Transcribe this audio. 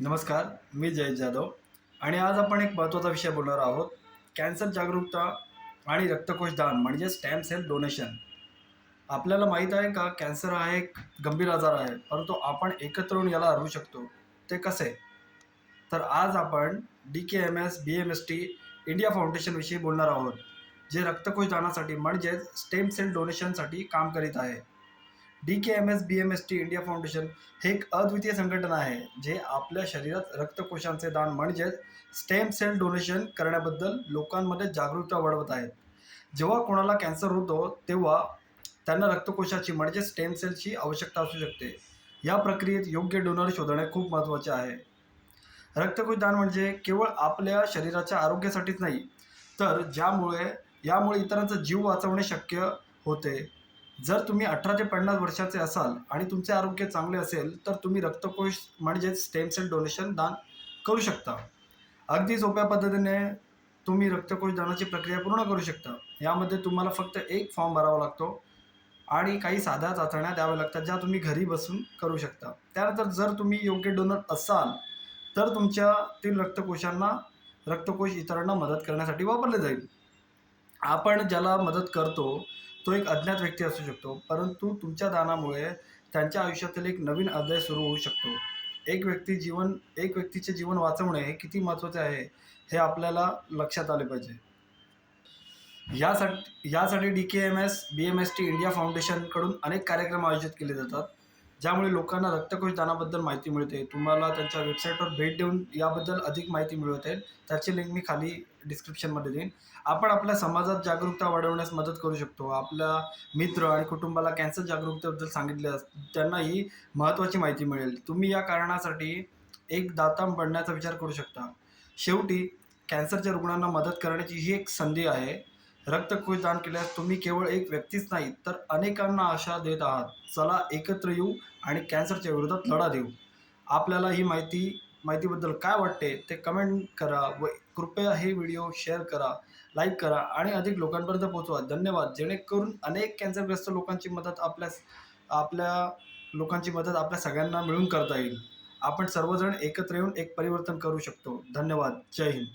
नमस्कार मी जयेश जाधव. आणि आज आपण एक महत्त्वाचा विषय बोलणार आहोत. कॅन्सर जागरूकता आणि रक्तकोश दान म्हणजे स्टॅम्प सेल डोनेशन. आपल्याला माहीत आहे का कॅन्सर हा एक गंभीर आजार आहे परंतु आपण एकत्र येऊन याला हरवू शकतो. ते कसे? तर आज आपण D K M S B M S T India फाउंडेशनविषयी बोलणार आहोत जे रक्तकोश दानासाठी म्हणजेच स्टेम सेल डोनेशनसाठी काम करीत आहे. D K M S B M S T India foundation हे एक अद्वितीय संघटना आहे जे आपल्या शरीरात रक्तकोशांचे दान म्हणजेच स्टेम सेल डोनेशन करण्याबद्दल लोकांमध्ये जागरूकता वाढवत आहेत. जेव्हा कोणाला कॅन्सर होतो तेव्हा त्यांना रक्तकोशाची म्हणजे स्टेम सेलची आवश्यकता असू शकते. या प्रक्रियेत योग्य डोनर शोधणे खूप महत्त्वाचे आहे. रक्तकोश दान म्हणजे केवळ आपल्या शरीराच्या आरोग्यासाठीच नाही तर ज्यामुळे यामुळे इतरांचा जीव वाचवणे शक्य होते. जर तुम्ही अठरा ते पन्नास वर्षाचे असाल आणि तुमचे आरोग्य चांगले असेल तर तुम्ही रक्तकोश म्हणजेच स्टेम सेल डोनेशन दान करू शकता. अगदी सोप्या पद्धतीने तुम्ही रक्तकोश दानाची प्रक्रिया पूर्ण करू शकता. यामध्ये तुम्हाला फक्त एक फॉर्म भरावा लागतो आणि काही साध्या चाचण्या द्याव्या लागतात ज्या तुम्ही घरी बसून करू शकता. त्यानंतर जर तुम्ही योग्य डोनर असाल तर तुमच्यातील रक्तकोशांना रक्तकोश इतरांना मदत करण्यासाठी वापरले जाईल. आपण ज्याला मदत करतो तो एक अज्ञात व्यक्ती असू शकतो परंतु तुमच्या दानामुळे त्यांच्या आयुष्यातील एक नवीन अध्याय सुरू होऊ शकतो. एक व्यक्ती जीवन एक व्यक्तीचे जीवन वाचवणे हे किती महत्त्वाचे आहे हे आपल्याला लक्षात आले पाहिजे. यासाठी यासाठी D K M S B M S T India फाउंडेशनकडून अनेक कार्यक्रम आयोजित केले जातात. ज्यामुळे लोकांना रक्तकोश दानाबद्दल माहिती मिळते. तुम्हाला त्यांच्या वेबसाईटवर भेट देऊन याबद्दल अधिक माहिती मिळवता येईल त्याची लिंक मी खाली डिस्क्रिप्शनमध्ये देईन. आपण आपल्या समाजात जागरूकता वाढवण्यास मदत करू शकतो. आपल्या मित्र आणि कुटुंबाला कॅन्सर जागरूकतेबद्दल सांगितल्यास त्यांना ही महत्त्वाची माहिती मिळेल. तुम्ही या कारणासाठी एक दाता बनण्याचा विचार करू शकता. शेवटी कॅन्सरच्या रुग्णांना मदत करण्याची ही एक संधी आहे. रक्तकोष दान केल्यास तुम्ही केवळ एक व्यक्तीच नाही तर अनेकांना आशा देत आहात. चला एकत्र येऊ आणि कॅन्सरच्या विरोधात लढा देऊ. आपल्याला ही माहिती माहितीबद्दल काय वाटते ते कमेंट करा व कृपया हे व्हिडिओ शेअर करा लाईक करा आणि अधिक लोकांपर्यंत पोहोचवा. धन्यवाद. जेणेकरून अनेक कॅन्सरग्रस्त लोकांची मदत आपल्या आपल्या लोकांची मदत आपल्या सगळ्यांना मिळून करता येईल. आपण सर्वजण एकत्र येऊन एक परिवर्तन करू शकतो. धन्यवाद. जय हिंद.